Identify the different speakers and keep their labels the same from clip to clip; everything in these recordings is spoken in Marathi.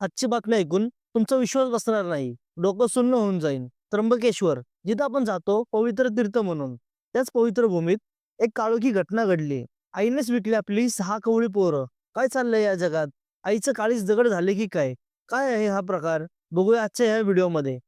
Speaker 1: आजची बातमी ऐकून तुमचा विश्वास बसणार नाही. डोकं सुन्न होऊन जाईल त्र्यंबकेश्वर जिथं आपण जातो पवित्र तीर्थ म्हणून. त्याच पवित्र भूमीत एक काळोखी घटना घडली. आईनेच विकली आपली सहा कवळी पोरं. काय चाललंय या जगात? आईचं काळीच दगड झाले की काय? काय आहे हा प्रकार? बघूया आजच्या या व्हिडिओमध्ये.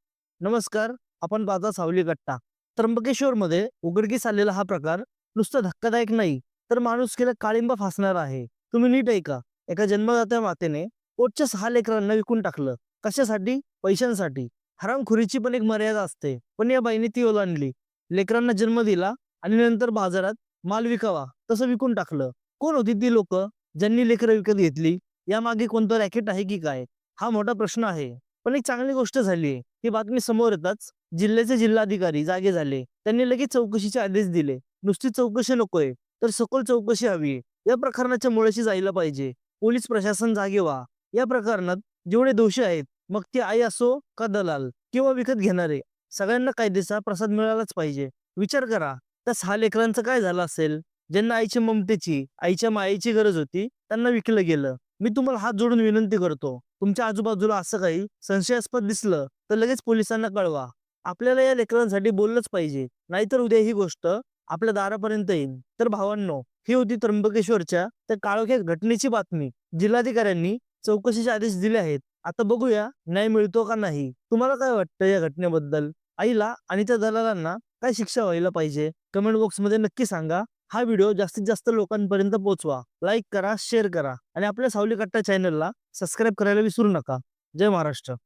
Speaker 1: नमस्कार आपण पाहता सावली गट्टा त्र्यंबकेश्वरमध्ये उघडकीस आलेला हा प्रकार नुसतं धक्कादायक नाही तर माणूस केला काळिंबा फासणार आहे. तुम्ही नीट ऐका. एका जन्मदात्या मातेने पोटच्या सहा लेकरांना विकून टाकलं. कशासाठी? पैशांसाठी. हरामखोरीची पण एक मर्यादा असते. पण या बाईने ती ओलांडली लेकरांना जन्म दिला आणि नंतर बाजारात माल विकावा तसं विकून टाकलं. कोण होती ती लोक? ज्यांनी लेकरं विकत घेतली? यामागे कोणतं रॅकेट आहे की काय? हा मोठा प्रश्न आहे. पण एक चांगली गोष्ट झाली ही बातमी समोर येताच जिल्ह्याचे जिल्हाधिकारी जागे झाले. त्यांनी लगेच चौकशीचे आदेश दिले. नुसती चौकशी नकोय तर सखोल चौकशी हवी या प्रकरणाच्या मुळाशी जायला पाहिजे. पोलीस प्रशासन जागे व्हा. या प्रकरणात जेवढे दोषी आहेत मग ती आई असो का दलाल किंवा विकत घेणारे सगळ्यांना कायदेचा प्रसाद मिळालाच पाहिजे. विचार करा त्या सहा लेकरांचं काय झालं असेल? ज्यांना आईच्या ममतेची आईच्या मायेची गरज होती त्यांना विकलं गेलं. मी तुम्हाला हात जोडून विनंती करतो तुमच्या आजूबाजूला असं काही संशयास्पद दिसलं तर लगेच पोलिसांना कळवा. आपल्याला या लेकरांसाठी बोललंच पाहिजे नाहीतर उद्या ही गोष्ट आपल्या दारापर्यंत येईल. तर भावांनो ही होती त्र्यंबकेश्वरच्या त्या काळोख्या घटनेची बातमी. जिल्हाधिकाऱ्यांनी चौकशीचे आदेश दिले आहेत. आता बघूया न्याय मिळतो का नाही? तुम्हाला काय वाटतं या घटनेबद्दल? आईला आणि त्या दलालांना काय शिक्षा व्हायला पाहिजे? कमेंट बॉक्समध्ये नक्की सांगा. हा व्हिडिओ जास्तीत जास्त लोकांपर्यंत पोहोचवा. लाईक करा शेअर करा आणि आपल्या सावली कट्टा चॅनलला सबस्क्राईब करायला विसरू नका. जय महाराष्ट्र.